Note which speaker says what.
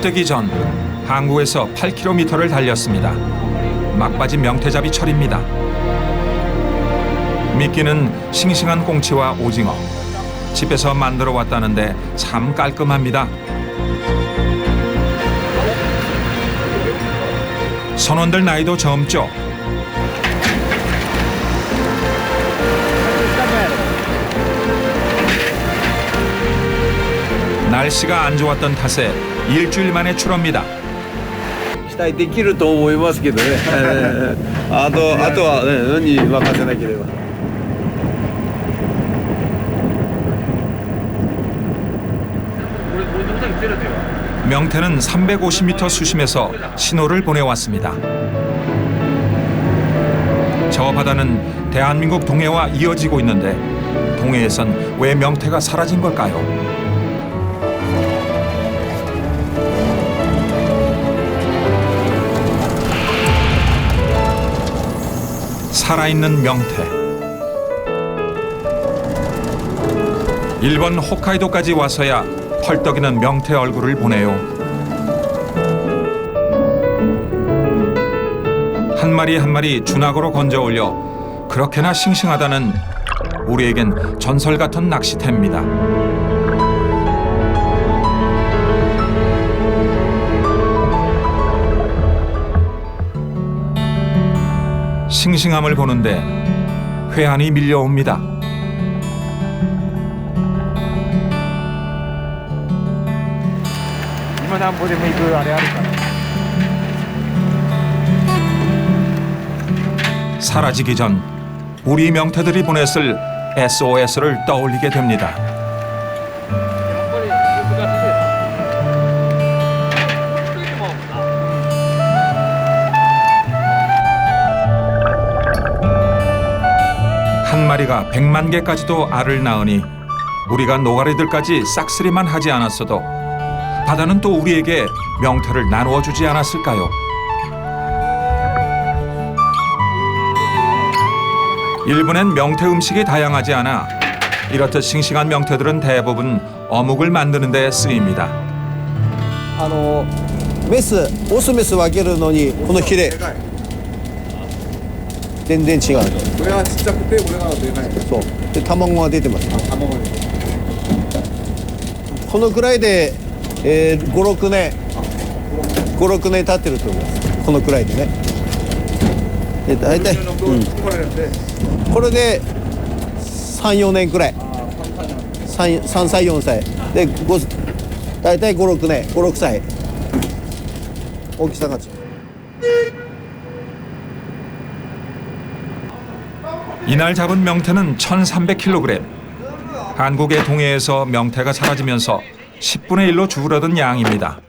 Speaker 1: 뜨기 전 항구에서 8km를 달렸습니다. 막바지 명태잡이 철입니다. 미끼는 싱싱한 꽁치와 오징어. 집에서 만들어 왔다는데 참 깔끔합니다. 선원들 나이도 젊죠. 날씨가 안 좋았던 탓에 일주일 만에 출어입니다.
Speaker 2: 期待できると思いますけどね。えーあとあとは、ね、運に任せなければ。
Speaker 1: 명태는 350m 수심에서 신호를 보내왔습니다. 저 바다는 대한민국 동해와 이어지고 있는데 동해에선 왜 명태가 사라진 걸까요? 살아있는 명태. 일본 홋카이도까지 와서야 펄떡이는 명태 얼굴을 보네요. 한 마리 한 마리 주낙으로 건져 올려 그렇게나 싱싱하다는 우리에겐 전설 같은 낚시태입니다. 싱싱함을 보는데 회한이 밀려옵니다. 사라지기 전 우리 명태들이 보냈을 SOS를 떠올리게 됩니다. 마리가 백만 개까지도 알을 낳으니 우리가 노가리들까지 싹쓸이만 하지 않았어도 바다는 또 우리에게 명태를 나누어 주지 않았을까요? 일본엔 명태 음식이 다양하지 않아 이렇듯 싱싱한 명태들은 대부분 어묵을 만드는 데 쓰입니다.
Speaker 2: あのメスオスメス分けるのにこのヒレ 全然違う
Speaker 3: これはちっちゃくてこれがでかい。
Speaker 2: そう。で卵が出てます。
Speaker 3: 卵で
Speaker 2: このくらいで、えー、56年。56年経ってると思います。このくらいでね。で大体、
Speaker 3: の
Speaker 2: うん、
Speaker 3: これで
Speaker 2: これで34年くらい。3歳4歳。でご大体56年。56歳。大きさが違う
Speaker 1: 이날 잡은 명태는 1,300kg. 한국의 동해에서 명태가 사라지면서 10분의 1로 줄어든 양입니다.